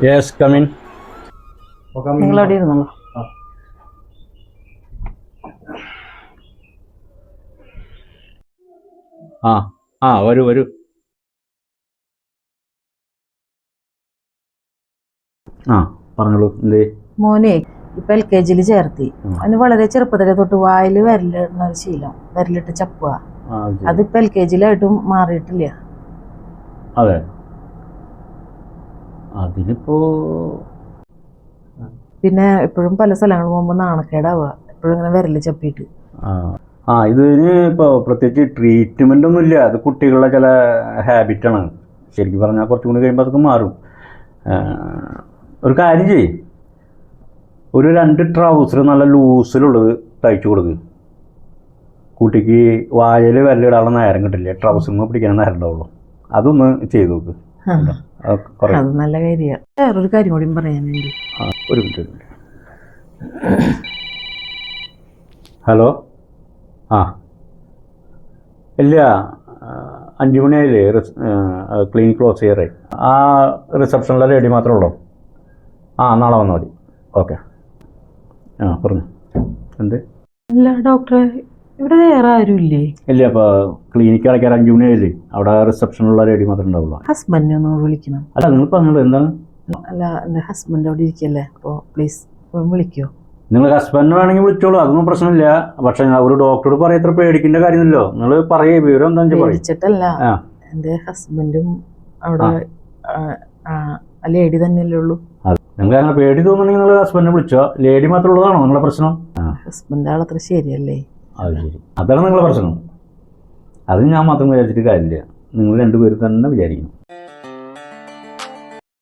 Yes come in നിങ്ങൾ അവിടെ ഇരുന്നോളൂ. ആ. ആ വരൂ വരൂ. ആ പറഞ്ഞോളൂ എന്തേ? മോനെ ഇപ്പൊ എൽ കെ ജിയിൽ ചേർത്തി. അതിന് അവന് വളരെ ചെറുപ്പത്തിലെ തൊട്ട് വായിൽ വരലിടുന്ന ഒരു ശീലം വരലിട്ട് ചപ്പുക. അതിപ്പോ എൽ കെ ജിയിലായിട്ടും മാറിയിട്ടില്ല. അതെ. അതിനിപ്പോ പിന്നെ എപ്പോഴും പല സ്ഥലങ്ങളിൽ പോകുമ്പോൾ നാണക്കേടാവുക എപ്പോഴും ഇങ്ങനെ വിരൽ ചപ്പിയിട്ട്. ആ. ഇത് ഇതിന് ഇപ്പോൾ പ്രത്യേകിച്ച് ട്രീറ്റ്മെന്റ് ഒന്നും ഇല്ല. അത് കുട്ടികളുടെ ചില ഹാബിറ്റാണ് ശരിക്കും പറഞ്ഞാൽ കുറച്ചും കൂടി കഴിയുമ്പോൾ അതൊക്കെ മാറും. ഒരു കാര്യം ചെയ്യ്. ഒരു രണ്ട് ട്രൗസർ നല്ല ലൂസിലുള്ളത് തയ്ച്ചു കൊടുക്ക്. കുട്ടിക്ക് വായയിൽ വിരലിടാനുള്ള നേരം കിട്ടില്ല. ട്രൗസറിന് പിടിക്കാൻ നേരം ഉണ്ടാവുള്ളൂ അതൊന്ന് ചെയ്തു നോക്ക്. അത് നല്ല കാര്യമാണ് വേറൊരു കാര്യം കൂടി പറയാനുണ്ട്. ആ ഒരു മിനിറ്റ് ഒരു മിനിറ്റ്. ഹലോ? ആ. ഇല്ല അഞ്ചു മണിയായില്ലേ ക്ലിനിക് ക്ലോസ് ചെയ്യാറേ ആ റിസപ്ഷനിലെ റെഡി മാത്രമേ ഉള്ളൂ? ആ നാളെ വന്നാൽ മതി. ഓക്കെ. ആ പറഞ്ഞു. എന്ത്? അല്ല ഡോക്ടറെ ഇവിടെ വേറെ ആരും ഇല്ലേ ഇല്ല അപ്പോൾ ക്ലിനിക്ക് അടയ്ക്കാൻ മണി ആയില്ലേ അവിടെ റിസപ്ഷനിലുള്ള ലേഡി മാത്രമേ ഉണ്ടാവുള്ളൂ. ഹസ്ബൻഡിനെ ഒന്ന് വിളിക്കണം. അല്ല നിങ്ങൾ പറഞ്ഞോളൂ എന്താണ്? അല്ല എന്റെ ഹസ്ബൻഡ് അവിടെ ഇരിക്കല്ലേ? അപ്പോൾ പ്ലീസ് വിളിക്കോ? നിങ്ങൾ ഹസ്ബൻഡ് വേണമെങ്കിൽ വിളിച്ചോളൂ അതൊന്നും പ്രശ്നമില്ല. പക്ഷെ ഒരു ഡോക്ടറോട് പറയത്ര പേടിക്കേണ്ട കാര്യമില്ലല്ലോ. നിങ്ങൾ പറയേ വിവരം എന്താണെന്ന് വെച്ചാൽ പറയും. പേടിച്ചിട്ടല്ല. ആ. എന്റെ ഹസ്ബൻഡും അവിടെ ലേഡി തന്നെയല്ലേ ഉള്ളൂ. നിങ്ങൾക്ക് അങ്ങനെ പേടി തോന്നുന്നുണ്ടെങ്കിൽ നിങ്ങൾ ഹസ്ബൻഡിനെ വിളിച്ചോ. ലേഡി മാത്രം ഉള്ളതാണോ നിങ്ങളുടെ പ്രശ്നം? ആ. ഹസ്ബൻഡ് ആളത്ര ശരിയല്ലേ? അതാണ് നിങ്ങളുടെ പ്രശ്നം. അത് ഞാൻ മാത്രം വിചാരിച്ചിട്ട് കാര്യമില്ല. നിങ്ങൾ രണ്ടുപേരും തന്നെ വിചാരിക്കണം.